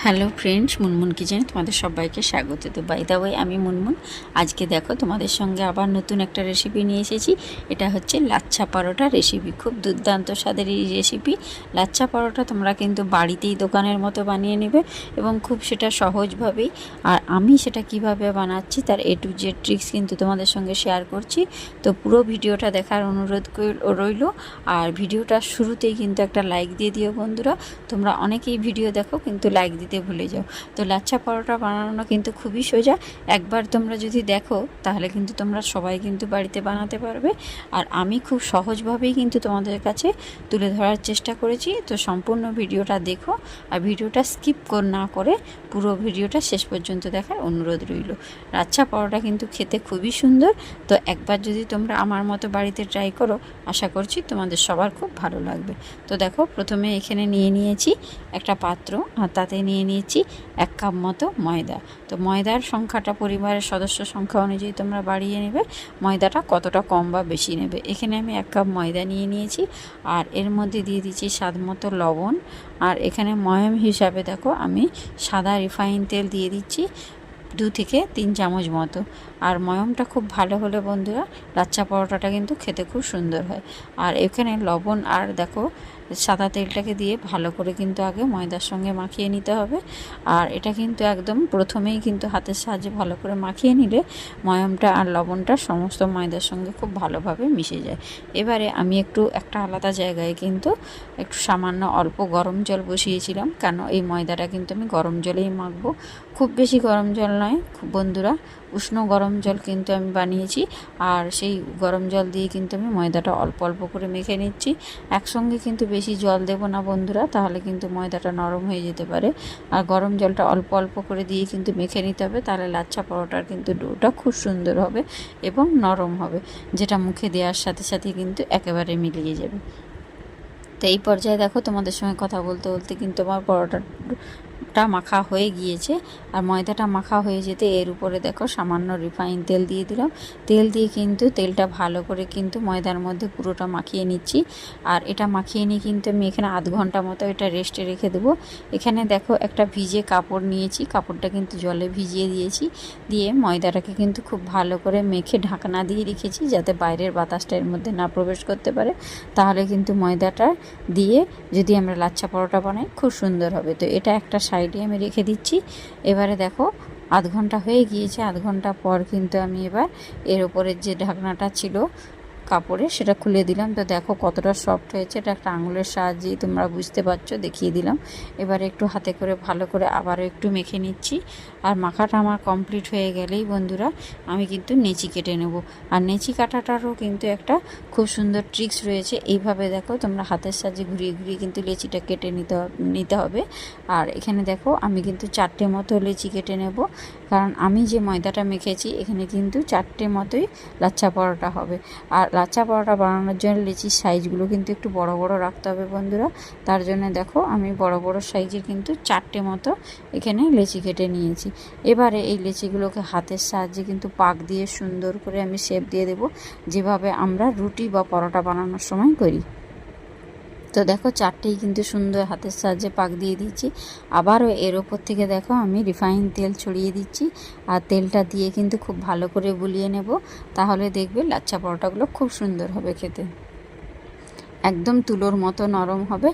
Hello friends, Munmun কিচেনে তোমাদের সবাইকে স্বাগত। তো বাই দা ওয়ে আমি মুনমুন। আজকে দেখো তোমাদের সঙ্গে আবার নতুন একটা রেসিপি নিয়ে এসেছি। এটা হচ্ছে লাচ্ছা পরোটা রেসিপি খুব দুর্দান্ত স্বাদের এই রেসিপি লাচ্ছা পরোটা তোমরা কিন্তু বাড়িতেই দোকানের মতো বানিয়ে নেবে এবং খুব সেটা সহজভাবেই। আর আমি সেটা কীভাবে বানাচ্ছি তার এ টু জেড ট্রিক্স কিন্তু তোমাদের সঙ্গে শেয়ার করছি। তো পুরো ভিডিওটা দেখার অনুরোধ রইল। আর ভিডিওটা শুরুতেই কিন্তু একটা লাইক দিয়ে দিও বন্ধুরা। তোমরা অনেকেই ভিডিও দেখো কিন্তু লাইক দিতে ভুলে যাও। তো লাচ্ছা পরোটা বানানো কিন্তু খুবই সোজা। একবার তোমরা যদি দেখো, তাহলে কিন্তু তোমরা সবাই কিন্তু বাড়িতে বানাতে পারবে। আর আমি খুব সহজভাবেই কিন্তু তোমাদের কাছে তুলে ধরার চেষ্টা করেছি। তো সম্পূর্ণ ভিডিওটা দেখো আর ভিডিওটা স্কিপ না করে পুরো ভিডিওটা শেষ পর্যন্ত দেখার অনুরোধ রইল। লাচ্ছা পরোটা কিন্তু খেতে খুবই সুন্দর। তো একবার যদি তোমরা আমার মতো বাড়িতে ট্রাই করো, আশা করছি তোমাদের সবার খুব ভালো লাগবে। তো দেখো, প্রথমে এখানে নিয়ে নিয়েছি একটা পাত্র, আর তাতে নিয়ে নিয়েছি এক কাপ মতো ময়দা। তো ময়দার সংখ্যাটা পরিবারের সদস্য সংখ্যা অনুযায়ী তোমরা বাড়িয়ে নেবে। ময়দাটা কতটা কম বা বেশি নেবে। এখানে আমি এক কাপ ময়দা নিয়ে নিয়েছি, আর এর মধ্যে দিয়ে দিচ্ছি স্বাদ মতো লবণ আর এখানে ময়ম হিসাবে দেখো আমি সাদা রিফাইন তেল দিয়ে দিচ্ছি দু থেকে তিন চামচ মতো। আর ময়মটা খুব ভালো হলে বন্ধুরা লাচ্চা পরোটাটা কিন্তু খেতে খুব সুন্দর হয়। আর এখানে লবণ আর দেখো সাদা তেলটাকে দিয়ে ভালো করে কিন্তু আগে ময়দার সঙ্গে মাখিয়ে নিতে হবে। আর এটা কিন্তু একদম প্রথমেই কিন্তু হাতের সাহায্যে ভালো করে মাখিয়ে নিলে ময়মটা আর লবণটা সমস্ত ময়দার সঙ্গে খুব ভালোভাবে মিশে যায়। এবারে আমি একটু একটা আলাদা জায়গায় কিন্তু একটু সামান্য অল্প গরম জল বসিয়েছিলাম, কেন এই ময়দাটা কিন্তু আমি গরম জলেই মাখবো। খুব বেশি গরম জল নয়, খুব বন্ধুরা উষ্ণ গরম জল কিন্তু আমি বানিয়েছি। আর সেই গরম জল দিয়ে কিন্তু আমি ময়দাটা অল্প অল্প করে মেখে নিচ্ছি। একসঙ্গে কিন্তু বেশি জল দেবো না বন্ধুরা, তাহলে কিন্তু ময়দাটা নরম হয়ে যেতে পারে। আর গরম জলটা অল্প অল্প করে দিয়ে কিন্তু মেখে নিতে হবে, তাহলে লাচ্ছা পরোটার কিন্তু ডোটা খুব সুন্দর হবে এবং নরম হবে, যেটা মুখে দেওয়ার সাথে সাথে কিন্তু একেবারে মিলিয়ে যাবে। তো এই পর্যায়ে দেখো তোমাদের সঙ্গে কথা বলতে বলতে কিন্তু আমার পরোটা টা মাখা হয়ে গিয়েছে। আর ময়দাটা মাখা হয়ে যেতে এর উপরে দেখো সামান্য রিফাইন তেল দিয়ে দিলাম। তেল দিয়ে কিন্তু তেলটা ভালো করে কিন্তু ময়দার মধ্যে পুরোটা মাখিয়ে নিচ্ছি। আর এটা মাখিয়ে নিয়ে কিন্তু আমি এখানে আধ ঘণ্টা মতো এটা রেস্টে রেখে দেবো। এখানে দেখো একটা ভিজে কাপড় নিয়েছি। কাপড়টা কিন্তু জলে ভিজিয়ে দিয়েছি। দিয়ে ময়দাটাকে কিন্তু খুব ভালো করে মেখে ঢাকনা দিয়ে রেখেছি যাতে বাইরের বাতাসটা এর মধ্যে না প্রবেশ করতে পারে। তাহলে কিন্তু ময়দাটা দিয়ে যদি আমরা লাচ্ছা পরোটা বানাই খুব সুন্দর হবে। তো এটা একটা সাইডে আমি রেখে দিচ্ছি। এবারে দেখো, আধ ঘণ্টা হয়ে গিয়েছে, আধ ঘণ্টা পর কিন্তু আমি এবার এর ওপরের যে ঢাকনাটা ছিল কাপড়ে সেটা খুলে দিলাম। তো দেখো কতটা সফট হয়েছে। এটা একটা আঙুলের সাহায্যেই তোমরা বুঝতে পারছ, দেখিয়ে দিলাম। এবারে একটু হাতে করে ভালো করে আবারও একটু মেখে নিচ্ছি। আর মাখাটা আমার কমপ্লিট হয়ে গেলেই বন্ধুরা, আমি কিন্তু নেচি কেটে নেব। আর নেচি কাটাটারও কিন্তু একটা খুব সুন্দর ট্রিক্স রয়েছে। এইভাবে দেখো তোমরা হাতের সাহায্যে ঘুরিয়ে ঘুরিয়ে কিন্তু লেচিটা কেটে নিতে নিতে হবে। আর এখানে দেখো আমি কিন্তু চারটে মতো লেচি কেটে নেব। কারণ আমি যে ময়দাটা মেখেছি, এখানে কিন্তু চারটে মতোই লাচ্ছা পরোটা হবে। আর লাচ্চা পরোটা বানানোর জন্য লিচির সাইজগুলো কিন্তু একটু বড় বড় রাখতে হবে বন্ধুরা। তার জন্য দেখো আমি বড় বড় সাইজে কিন্তু চারটে মতো এখানে লেচি কেটে নিয়েছি। এবারে এই লেচিগুলোকে হাতের সাহায্যে কিন্তু পাক দিয়ে সুন্দর করে আমি শেপ দিয়ে দেব। যেভাবে আমরা রুটি বা পরোটা বানানোর সময় করি। তো দেখো, চারটেই কিন্তু সুন্দর হাতের সাহায্যে পাক দিয়ে দিচ্ছি আবারও এর ওপর থেকে দেখো, আমি রিফাইন তেল ছড়িয়ে দিচ্ছি। আর তেলটা দিয়ে কিন্তু খুব ভালো করে বুলিয়ে নেব। তাহলে দেখবে লাচ্ছা পরোটাগুলো খুব সুন্দর হবে খেতে। একদম তুলোর মতো নরম হবে।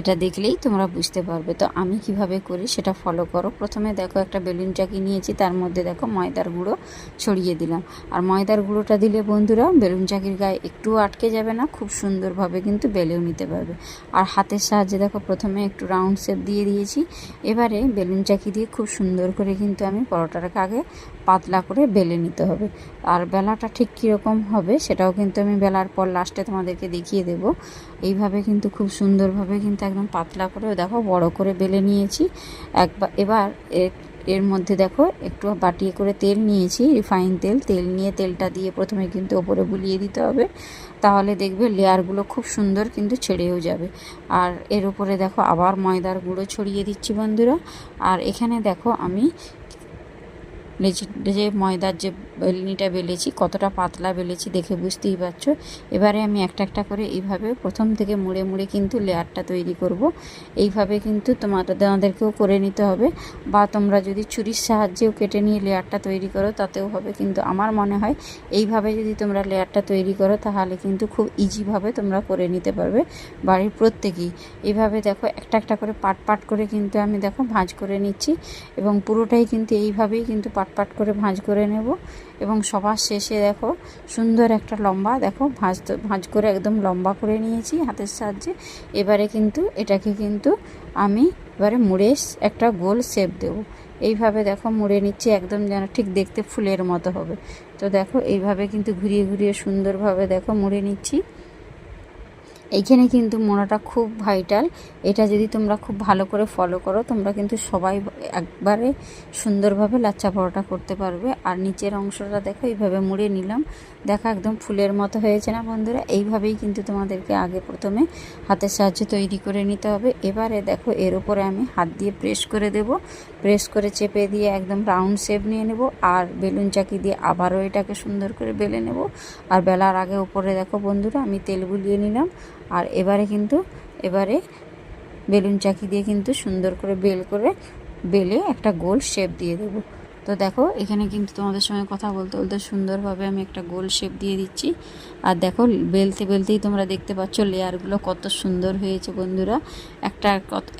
এটা দেখলেই তোমরা বুঝতে পারবে। তো আমি কীভাবে করি সেটা ফলো করো। প্রথমে দেখো একটা বেলুন চাকি নিয়েছি, তার মধ্যে দেখো ময়দার গুঁড়ো ছড়িয়ে দিলাম। আর ময়দার গুঁড়োটা দিলে বন্ধুরা বেলুন চাকির গায়ে একটু আটকে যাবে না, খুব সুন্দরভাবে কিন্তু বেলেও নিতে পারবে। আর হাতের সাহায্যে দেখো প্রথমে একটু রাউন্ড শেপ দিয়ে দিয়েছি। এবারে বেলুন চাকি দিয়ে খুব সুন্দর করে কিন্তু আমি পরোটাটাকে আগে পাতলা করে বেলে নিতে হবে। আর বেলাটা ঠিক কীরকম হবে সেটাও কিন্তু আমি বেলার পর লাস্টে তোমাদেরকে দেখিয়ে দেব। এইভাবে কিন্তু খুব সুন্দরভাবে কিন্তু একদম পাতলা করে দেখো বড় করে বেলে নিয়েছি। একবার এবার এর মধ্যে দেখো একটু বাটিয়ে করে তেল নিয়েছি রিফাইন তেল। তেল নিয়ে তেলটা দিয়ে প্রথমে কিন্তু ওপরে বুলিয়ে দিতে হবে। তাহলে দেখবে লেয়ারগুলো খুব সুন্দর কিন্তু ছেড়েও যাবে। আর এর উপরে দেখো আবার ময়দার গুঁড়ো ছড়িয়ে দিচ্ছি বন্ধুরা। আর এখানে দেখো আমি যে ময়দার যে বেলনিটা বেলেছি, কতটা পাতলা বেলেছি দেখে বুঝতেই পারছ। এবারে আমি একটা একটা করে এইভাবে প্রথম থেকে মুড়ে মুড়ে কিন্তু লেয়ারটা তৈরি করব। এইভাবে কিন্তু তোমাদের, তোমাদেরকেও করে নিতে হবে। বা তোমরা যদি ছুরির সাহায্যেও কেটে নিয়ে লেয়ারটা তৈরি করো, তাতেও হবে। কিন্তু আমার মনে হয় এইভাবে যদি তোমরা লেয়ারটা তৈরি করো, তাহলে কিন্তু খুব ইজিভাবে তোমরা করে নিতে পারবে বাড়ির প্রত্যেকেই। এইভাবে দেখো, একটা একটা করে পাট পাট করে কিন্তু আমি দেখো ভাঁজ করে নিচ্ছি। এবং পুরোটাই কিন্তু এইভাবেই কিন্তু পাট পাট করে ভাঁজ করে নেব। এবং সবার শেষে দেখো, সুন্দর একটা লম্বা, দেখো, ভাঁজ ভাঁজ করে একদম লম্বা করে নিয়েছি হাতের সাহায্যে। এবারে কিন্তু এটাকে কিন্তু আমি এবারে মুড়ে একটা গোল শেপ দেবো। এইভাবে দেখো মুড়ে নিচ্ছি, একদম যেন ঠিক দেখতে ফুলের মতো হবে। তো দেখো, এইভাবে কিন্তু ঘুরিয়ে ঘুরিয়ে সুন্দরভাবে দেখো মুড়ে নিচ্ছি। এইখানে কিন্তু মোড়াটা খুব ভাইটাল এটা যদি তোমরা খুব ভালো করে ফলো করো, তোমরা কিন্তু সবাই একবারে সুন্দরভাবে লাচ্চা পরোটা করতে পারবে। আর নিচের অংশটা দেখো, এইভাবে মুড়ে নিলাম। দেখো, একদম ফুলের মতো হয়েছে না বন্ধুরা? এইভাবেই কিন্তু তোমাদেরকে আগে প্রথমে হাতের সাহায্যে তৈরি করে নিতে হবে। এবারে দেখো, এর উপরে আমি হাত দিয়ে প্রেস করে দেব। প্রেস করে চেপে দিয়ে একদম রাউন্ড শেপ নিয়ে নেব। আর বেলুন চাকি দিয়ে আবারও এটাকে সুন্দর করে বেলে নেব। আর বেলার আগে উপরে দেখো বন্ধুরা, আমি তেল বুলিয়ে নিলাম। আর এবারে কিন্তু, এবারে বেলুন চাকি দিয়ে কিন্তু সুন্দর করে বেল করে, বেলে একটা গোল শেপ দিয়ে দেবো। তো দেখো, এখানে কিন্তু তোমাদের সঙ্গে কথা বলতে বলতে সুন্দরভাবে আমি একটা গোল শেপ দিয়ে দিচ্ছি। আর দেখো, বেলতে বেলতেই তোমরা দেখতে পাচ্ছ লেয়ারগুলো কত সুন্দর হয়েছে বন্ধুরা। একটা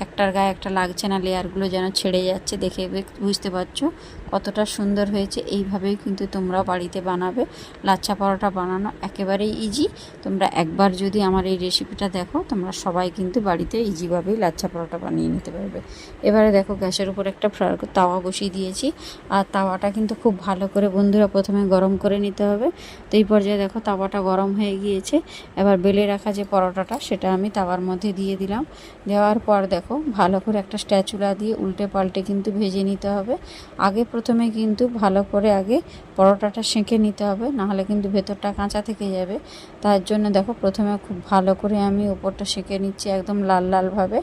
একটার গায়ে একটা লাগছে না লেয়ারগুলো যেন ছেড়ে যাচ্ছে দেখে বুঝতে পারছ? কতটা সুন্দর হয়েছে, এইভাবেই কিন্তু তোমরা বাড়িতে বানাবে। লাচ্ছা পরোটা বানানো একেবারেই ইজি তোমরা একবার যদি আমার এই রেসিপিটা দেখো, তোমরা সবাই কিন্তু বাড়িতে ইজিভাবেই লাচ্ছা পরোটা বানিয়ে নিতে পারবে। এবারে দেখো, গ্যাসের উপর একটা তাওয়া বসিয়ে দিয়েছি। আর তাওয়াটা কিন্তু খুব ভালো করে বন্ধুরা প্রথমে গরম করে নিতে হবে। তো এই পর্যায়ে দেখো তাওয়াটা গরম হয়ে গিয়েছে। এবার বেলে রাখা যে পরোটাটা, সেটা আমি তাওয়ার মধ্যে দিয়ে দিলাম। দেওয়ার পর দেখো ভালো করে একটা স্ট্যাচুলা দিয়ে উল্টে পাল্টে কিন্তু ভেজে নিতে হবে। আগে প্রথমে কিন্তু ভালো করে আগে পরোটাটা সেঁকে নিতে হবে, নাহলে কিন্তু ভেতরটা কাঁচা থেকে যাবে। তার জন্য দেখো প্রথমে খুব ভালো করে আমি ওপরটা সেঁকে নিচ্ছি একদম লাল লালভাবে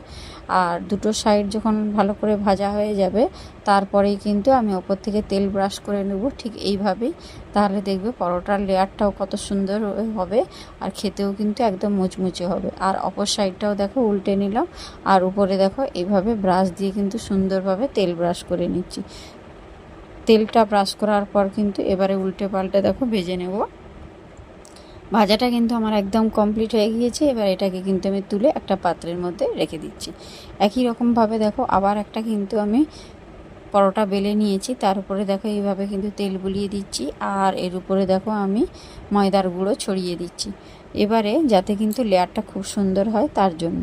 আর দুটো সাইড যখন ভালো করে ভাজা হয়ে যাবে তারপরেই কিন্তু আমি ওপর থেকে তেল ব্রাশ করে নেব ঠিক এইভাবেই। তাহলে দেখবে পরোটার লেয়ারটাও কত সুন্দর হবে আর খেতেও কিন্তু একদম মুচমুচে হবে। আর অপর সাইডটাও দেখো উল্টে নিলাম। আর উপরে দেখো এইভাবে ব্রাশ দিয়ে কিন্তু সুন্দরভাবে তেল ব্রাশ করে নিচ্ছি। তেলটা ব্রাশ করার পর কিন্তু এবারে উল্টে পাল্টে দেখো ভেজে নেব। ভাজাটা কিন্তু আমার একদম কমপ্লিট হয়ে গিয়েছে। এবার এটাকে কিন্তু আমি তুলে একটা পাত্রের মধ্যে রেখে দিচ্ছি। একই রকমভাবে দেখো আবার একটা কিন্তু আমি পরোটা বেলে নিয়েছি, তার উপরে দেখো এইভাবে কিন্তু তেল বুলিয়ে দিচ্ছি, আর এর উপরে দেখো আমি ময়দার গুঁড়ো ছড়িয়ে দিচ্ছি। এবারে যাতে কিন্তু লেয়ারটা খুব সুন্দর হয় তার জন্য।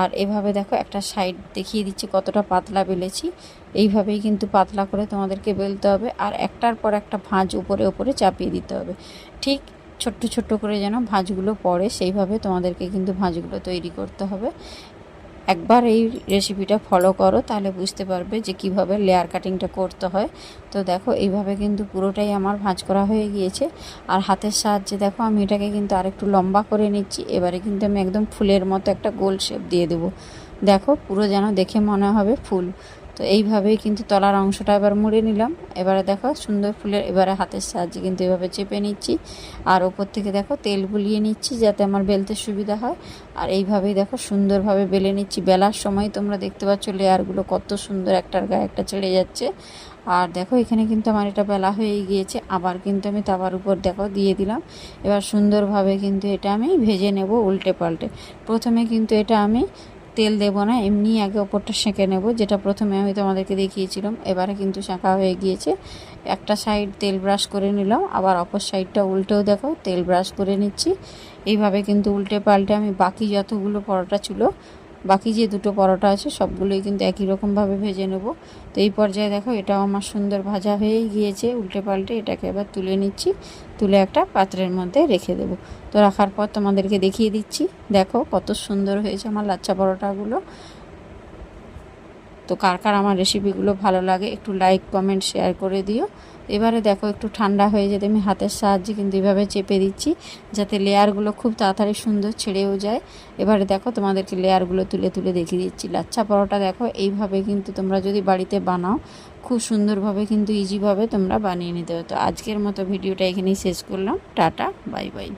আর এভাবে দেখো একটা সাইড দেখিয়ে দিচ্ছি কতটা পাতলা বেলেছি। এইভাবেই কিন্তু পাতলা করে তোমাদেরকে বেলতে হবে, আর একটার পর একটা ভাঁজ উপরে উপরে চাপিয়ে দিতে হবে। ঠিক ছোট্ট ছোট্ট করে যেন ভাঁজগুলো পড়ে, সেইভাবে তোমাদেরকে কিন্তু ভাঁজগুলো তৈরি করতে হবে। একবার এই রেসিপিটা ফলো করো, তাহলে বুঝতে পারবে যে কীভাবে লেয়ার কাটিংটা করতে হয়। তো দেখো, এইভাবে কিন্তু পুরোটাই আমার ভাঁজ করা হয়ে গিয়েছে। আর হাতের সাহায্যে দেখো, আমি এটাকে কিন্তু আরেকটু লম্বা করে নিচ্ছি। এবারে কিন্তু আমি একদম ফুলের মতো একটা গোল শেপ দিয়ে দেবো। দেখো, পুরো যেন দেখে মনে হবে ফুল। তো এইভাবেই কিন্তু তলার অংশটা এবার মুড়ে নিলাম। এবারে দেখো সুন্দর ফুলের এবারে হাতের সাহায্যে কিন্তু এভাবে চেপে নিচ্ছি। আর ওপর থেকে দেখো তেল বুলিয়ে নিচ্ছি যাতে আমার বেলতে সুবিধা হয়। আর এইভাবেই দেখো সুন্দরভাবে বেলে নিচ্ছি। বেলার সময় তোমরা দেখতে পাচ্ছ লেয়ারগুলো কত সুন্দর একটার গায়ে একটা ছেড়ে যাচ্ছে। আর দেখো এখানে কিন্তু আমার এটা বেলা হয়ে গিয়েছে। আবার কিন্তু আমি তাবার উপর দেখো দিয়ে দিলাম। এবার সুন্দরভাবে কিন্তু এটা আমি ভেজে নেব উল্টে পাল্টে। প্রথমে কিন্তু এটা আমি তেল দেব না এমনি আগে ওপরটা সেঁকে নেব, যেটা প্রথমে আমি তোমাদেরকে দেখিয়েছিলাম। এবারে কিন্তু শাঁকা হয়ে গিয়েছে। একটা সাইড তেল ব্রাশ করে নিলাম, আবার অপর সাইডটা উল্টেও দেখো, তেল ব্রাশ করে নিচ্ছি। এইভাবে কিন্তু উল্টে পাল্টে আমি বাকি যতগুলো পরোটা ছিল বাকি যে দুটো পরোটা আছে, সবগুলোই কিন্তু একই রকমভাবে ভেজে নেব। তো এই পর্যায়ে দেখো, এটাও আমার সুন্দর ভাজা হয়েই গিয়েছে। উল্টে পাল্টে এটাকে এবার তুলে নিচ্ছি, তুলে একটা পাত্রের মধ্যে রেখে দেবো। তো রাখার পর তোমাদেরকে দেখিয়ে দিচ্ছি। দেখো কত সুন্দর হয়েছে আমার লাচ্চা পরোটাগুলো। তো কার কার আমার রেসিপিগুলো ভালো লাগে, একটু লাইক কমেন্ট শেয়ার করে দিও। এবারে দেখো একটু ঠান্ডা হয়ে যেতে, আমি হাতের সাহায্যে কিন্তু এভাবে চেপে দিচ্ছি যাতে লেয়ারগুলো খুব তাড়াতাড়ি সুন্দর ছেড়েও যায়। এবারে দেখো তোমাদেরকে লেয়ারগুলো তুলে তুলে দেখিয়ে দিচ্ছি। লাচ্ছা পরোটা দেখো, এইভাবে কিন্তু তোমরা যদি বাড়িতে বানাও, খুব সুন্দরভাবে কিন্তু ইজিভাবে তোমরা বানিয়ে নিতে হতো আজকের মতো ভিডিওটা এখানেই শেষ করলাম। Tata, bye bye.